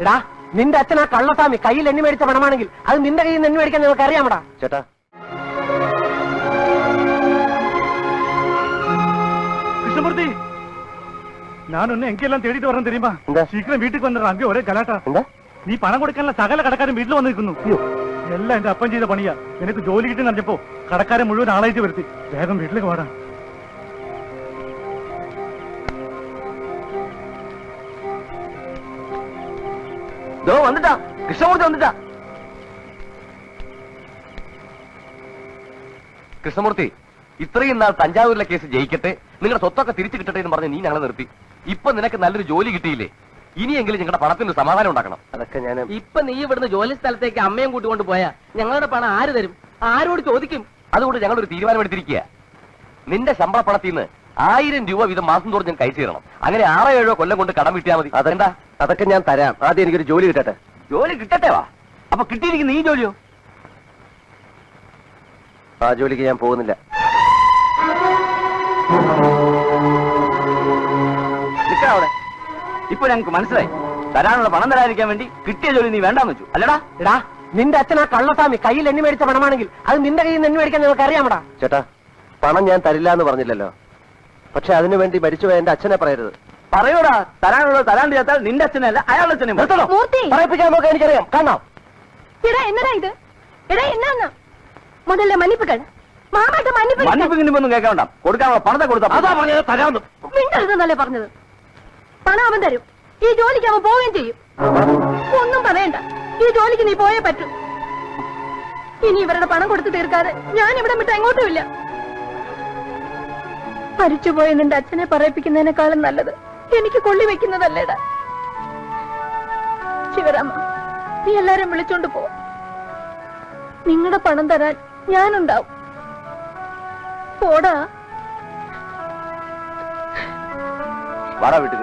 എടാ നിന്റെ അച്ഛൻ ആ കള്ളസ്വാമി കയ്യിൽ എണ്ണി മേടിച്ച പണമാണെങ്കിൽ അത് നിന്റെ കയ്യിൽ നിന്ന് എണ്ണി മേടിക്കാൻ നിങ്ങൾക്ക് അറിയാമടാ. ചേട്ടാ. കൃഷ്ണമൂർത്തി ഞാൻ ഒന്ന് എങ്കെല്ലാം തേടിയിട്ട് വരണം തരുമ്പോ. ശീഘ്രം വീട്ടിൽ വന്നിട്ട് അങ്കി ഒരേ കലാട്ടാ നീ പണം കൊടുക്കാനുള്ള സകല കടക്കാരും വീട്ടിൽ വന്നിരിക്കുന്നു. എല്ലാം എന്റെ അപ്പം ചെയ്ത പണിയാ. നിനക്ക് ജോലി കിട്ടി നടന്നപ്പോ കടക്കാരെ മുഴുവൻ ആളായിട്ട് വരുത്തി. വേഗം വീട്ടിലേക്ക് വാടാ. ദോ വന്നിട്ടാ. കൃഷ്ണമൂർത്തി വന്നിട്ടാ. കൃഷ്ണമൂർത്തി ഇത്രയും നാൾ തഞ്ചാവൂരിലെ കേസ് ജയിക്കട്ടെ നിങ്ങളുടെ സ്വത്തൊക്കെ തിരിച്ചു കിട്ടട്ടെ എന്ന് പറഞ്ഞ് നീ ഞങ്ങളെ നിർത്തി. ഇപ്പൊ നിനക്ക് നല്ലൊരു ജോലി കിട്ടിയില്ലേ? ഇനിയെങ്കിലും ഞങ്ങളുടെ പണത്തിന് സമാധാനം ഉണ്ടാക്കണം. അതൊക്കെ ഞാൻ ഇപ്പൊ നീ ഇവിടുന്ന് ജോലി സ്ഥലത്തേക്ക് അമ്മയും കൂട്ടിക്കൊണ്ട് പോയാ ഞങ്ങളുടെ പണം ആര് തരും? ആരോട് ചോദിക്കും? അതുകൊണ്ട് ഞങ്ങളൊരു ഒരു തീരുമാനമെടുത്തിരിക്കുക നിന്റെ ശമ്പള പണത്തിൽ നിന്ന് ആയിരം രൂപ വീതം മാസം തോറും ഞാൻ കഴിച്ചു തരണം അങ്ങനെ ആറോ ഏഴോ കൊല്ലം കൊണ്ട് കടം വിട്ടിയാൽ മതി. അതെന്താ? അതൊക്കെ ഞാൻ തരാം. ആദ്യം എനിക്കൊരു ജോലി കിട്ടട്ടെ. ജോലി കിട്ടട്ടെ വാ. അപ്പൊ കിട്ടിയിരിക്കുന്ന ഈ ജോലിയോ? ആ ജോലിക്ക് ഞാൻ പോകുന്നില്ല. അവിടെ. ഇപ്പൊ ഞങ്ങൾക്ക് മനസ്സിലായി. തരാനുള്ള പണം തരാതിരിക്കാൻ വേണ്ടി കിട്ടിയ ജോലി നീ വേണ്ടാന്ന് വെച്ചു. അല്ലടാ. എടാ നിന്റെ അച്ഛൻ ആ കള്ളസ്വാമി കയ്യിൽ എണ്ണി മേടിച്ച പണമാണെങ്കിൽ അത് നിന്റെ കയ്യിൽ നിന്ന് എണ്ണി മേടിക്കാൻ നിങ്ങൾക്ക് അറിയാമടാ. ചേട്ടാ പണം ഞാൻ തരില്ല എന്ന് പറഞ്ഞില്ലല്ലോ. പക്ഷെ അതിനുവേണ്ടി മരിച്ചുപോയ എന്റെ അച്ഛനെ പറയരുത്. പറയൂടാ. തരാനുള്ള തരാണ്ട് ചേർത്താൽ നിന്റെ അച്ഛനല്ല അയാളുടെ അച്ഛനെ നിർത്തണോ? മൂർത്തി. പറയിപ്പിക്കാൻ നോക്കാൻ എനിക്കറിയാം. കാണാം എടാ എന്നടാ പണത്തെ പണം അവൻ തരും. ഈ അവൻ ചെയ്യും. ഒന്നും പറയണ്ട. ഈ ജോലിക്ക് നീ പോയേ പറ്റൂ. ഇനി ഇവരുടെ പണം കൊടുത്തു തീർക്കാതെ ഞാൻ ഇവിടെ വിട്ട് എങ്ങോട്ടുമില്ല മരിച്ചുപോയ നിന്റെ അച്ഛനെ പറയിപ്പിക്കുന്നതിനേക്കാളും നല്ലത് എനിക്ക് കൊള്ളി വെക്കുന്നതല്ലേടാ. ശിവരാമ നീ എല്ലാരും വിളിച്ചോണ്ട് പോ. നിങ്ങളുടെ പണം തരാൻ ഞാനുണ്ടാവും. പോടാ. വാടാ വീട്ടിൽ